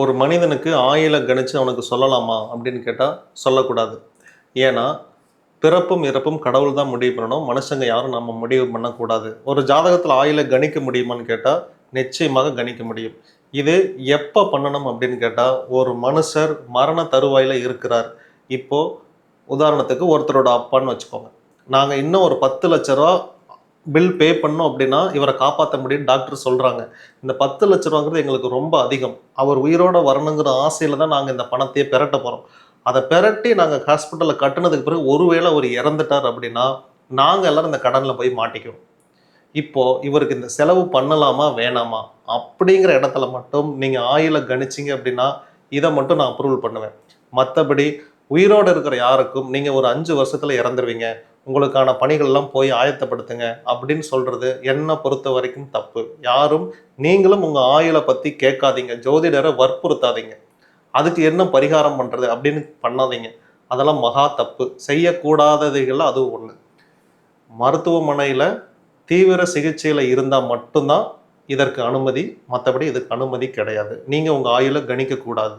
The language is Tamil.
ஒரு மனிதனுக்கு ஆயில கணிச்சு அவனுக்கு சொல்லலாமா அப்படின்னு கேட்டால் சொல்லக்கூடாது. ஏன்னா பிறப்பும் இறப்பும் கடவுள் தான் முடிவு பண்ணணும். மனுஷங்க யாரும் நம்ம முடிவு பண்ணக்கூடாது. ஒரு ஜாதகத்தில் ஆயில கணிக்க முடியுமான்னு கேட்டால் நிச்சயமாக கணிக்க முடியும். இது எப்போ பண்ணணும் அப்படின்னு கேட்டால் ஒரு மனுஷர் மரண தருவாயில் இருக்கிறார். இப்போது உதாரணத்துக்கு ஒருத்தரோட அப்பான்னு வச்சுக்கோங்க. நாங்கள் இன்னும் ஒரு பத்து லட்ச ரூபா பில் பே பண்ணோம் அப்படின்னா இவரை காப்பாற்ற முடியும்னு டாக்டர் சொல்கிறாங்க இந்த பத்து லட்ச ரூபாங்கிறது எங்களுக்கு ரொம்ப அதிகம். அவர் உயிரோட வரணுங்கிற ஆசையில் தான் நாங்கள் இந்த பணத்தையே பெரட்ட போகிறோம் அதை பெரட்டி நாங்கள் ஹாஸ்பிட்டலில் கட்டினதுக்கு பிறகு ஒருவேளை அவர் இறந்துட்டார் அப்படின்னா நாங்கள் எல்லோரும் இந்த கடனில் போய் மாட்டிக்குவோம் இப்போது இவருக்கு இந்த செலவு பண்ணலாமா வேணாமா? அப்படிங்கிற இடத்துல மட்டும் நீங்கள் ஆயில கணிச்சிங்க அப்படின்னா இதை மட்டும் நான் அப்ரூவல் பண்ணுவேன். மற்றபடி உயிரோடு இருக்கிற யாருக்கும் நீங்கள் ஒரு அஞ்சு வருஷத்தில் இறந்துருவீங்க. உங்களுக்கான பணிகள் எல்லாம் போய் ஆயத்தப்படுத்துங்க அப்படின்னு சொல்கிறது என்னை பொறுத்த வரைக்கும் தப்பு. யாரும் நீங்களும் உங்கள் ஆயுளை பற்றி கேட்காதீங்க. ஜோதிடரை வற்புறுத்தாதீங்க. அதுக்கு என்ன பரிகாரம் பண்ணுறது அப்படின்னு பண்ணாதீங்க. அதெல்லாம் மகா தப்பு. செய்யக்கூடாததுகள் அது ஒன்று மருத்துவமனையில் தீவிர சிகிச்சையில் இருந்தால் மட்டும்தான் இதற்கு அனுமதி. மற்றபடி இதுக்கு அனுமதி கிடையாது. நீங்கள் உங்கள் ஆயுளை கணிக்கக்கூடாது.